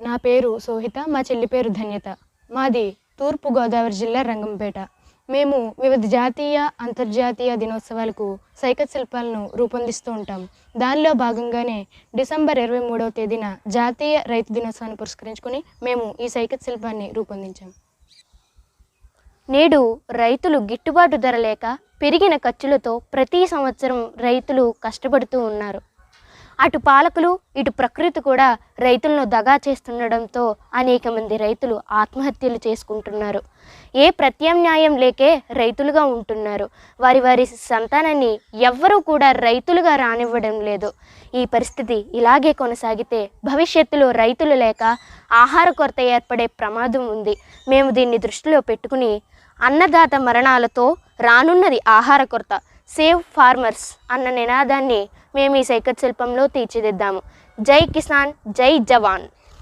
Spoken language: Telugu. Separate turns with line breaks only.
నా పేరు సోహిత మా చెల్లి పేరు ధన్యత. మాది తూర్పు గోదావరి జిల్లా రంగంపేట. మేము వివిధ జాతీయ అంతర్జాతీయ దినోత్సవాలకు సైకత్ శిల్పాలను రూపొందిస్తూ ఉంటాం. దానిలో భాగంగానే డిసెంబర్ ఇరవై మూడవ తేదీన జాతీయ రైతు దినోత్సవాన్ని పురస్కరించుకొని మేము ఈ సైకత్ శిల్పాన్ని రూపొందించాం.
నేడు రైతులు గిట్టుబాటు ధర లేక పెరిగిన ఖర్చులతో ప్రతి సంవత్సరం రైతులు కష్టపడుతూ ఉన్నారు. అటు పాలకులు ఇటు ప్రకృతి కూడా రైతులను దగా చేస్తుండడంతో అనేక మంది రైతులు ఆత్మహత్యలు చేసుకుంటున్నారు. ఏ ప్రత్యామ్నాయం లేకే రైతులుగా ఉంటున్నారు. వారి వారి సంతానాన్ని ఎవ్వరూ కూడా రైతులుగా రానివ్వడం లేదు. ఈ పరిస్థితి ఇలాగే కొనసాగితే భవిష్యత్తులో రైతులు లేక ఆహార కొరత ఏర్పడే ప్రమాదం ఉంది. మేము దీన్ని దృష్టిలో పెట్టుకుని అన్నదాత మరణాలతో రానున్నది ఆహార కొరత. సేవ్ ఫార్మర్స్ అన్న నినాదాన్ని మేము ఈ సైకత్ శిల్పంలో తీర్చిదిద్దాము. జై కిసాన్ జై జవాన్.